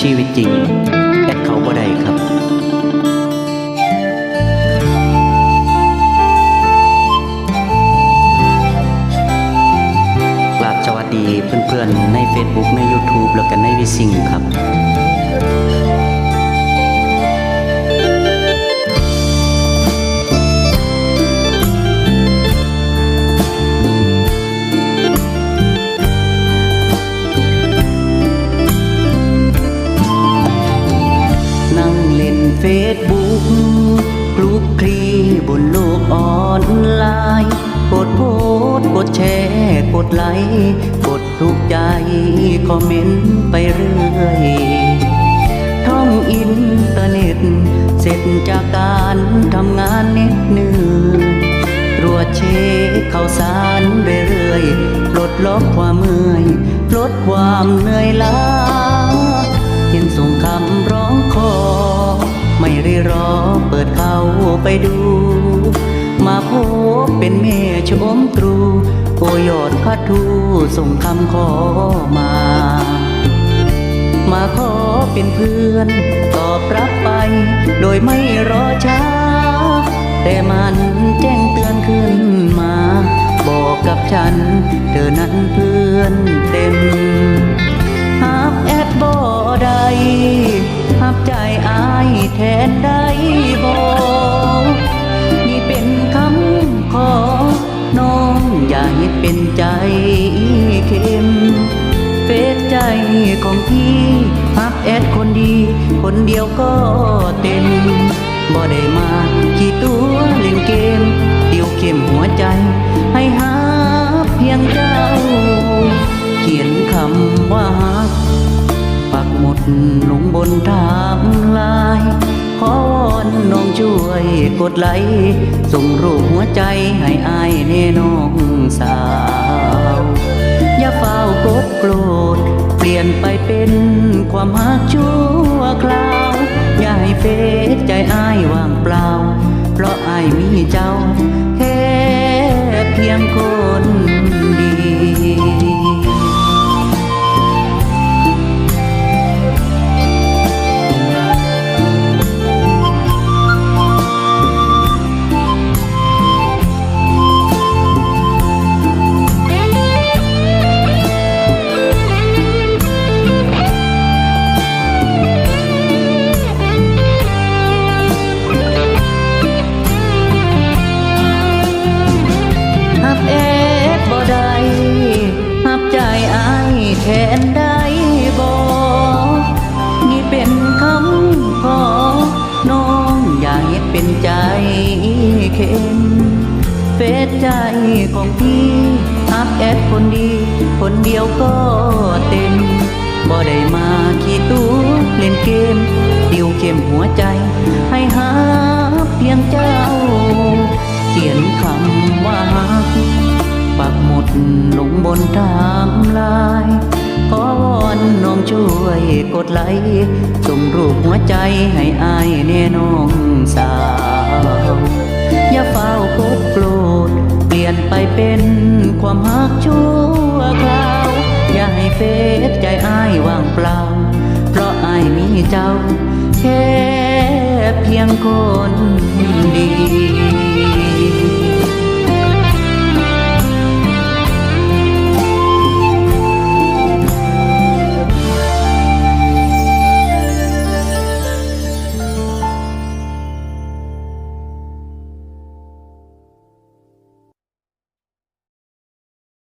ชีวิตจริงแต่เขาบ่ได้ครับกราบสวัสดีเพื่อนๆ ใน Facebook ใน YouTube แล้วกันในวิสิงครับ ซบุ๊กคลุกคลีบนโลกออนไลน์ กดโพส์กดแชร์กดไลค์กดถูกใจ คอมเมนต์ไปเรื่อยท่องอินเทอร์เน็ต เสร็จจากการทำงานเน็ดเหนื่อยตรวจเช็คข่าวสารเรื่อยๆ ลดล็อกความเมื่อย ลดความเหนื่อยล้าเห็นส่งคำร้องขอ รีรอเปิดเข้าไปดู มาพบเป็นแม่ชมตรู โอยอดพัดทูส่งคำขอมา มาขอเป็นเพื่อน ตอบรับไป โดยไม่รอช้า แต่มันแจ้งเตือนขึ้นมา บอกกับฉัน เธอนั้นเพื่อนเต็มหับแอดบ่ได้ นได้บอกนี่เป็นคำขอ น้องอย่าเฮ็ดเป็นใจเข็ม เฟซใจของพี่ฮักแอดคนดี คนเดียวก็เต็มบ่ได้มาขี่ตัวเล่นเกม ลงบนทางลาย ขอวอนน้องช่วยกดไลค์ส่งรูปหัวใจให้อายแน่น้องสาว อย่าเฝ้ากดโกรธ เปลี่ยนไปเป็นความหักชั่วคราว อย่าให้เฟซใจอ้ายว่างเปล่า เพราะอ้ายมีเจ้า แค่เพียงคน ขอน้องอย่าเฮ็ดเป็นใจเข้มเฟซใจของพี่หับแอดคนดี คนเดียวก็เต็มบ่ได้มาขี่ตัวเล่นเกมดิวเข้มหัวใจ ให้หาเพียงเจ้า เขียนคำว่าปักหมุดลงบนทม์ไลน์ ขอวอนน้องช่วยกดไลค์ส่งรูปหัวใจให้อายแน่น้องสาว อย่าเฝ้ากดโกรธเปลี่ยนไปเป็นความฮักชั่วคราว อย่าให้เฟซใจอายว่างเปล่า เพราะอายมีเจ้าแค่เพียงคนเดี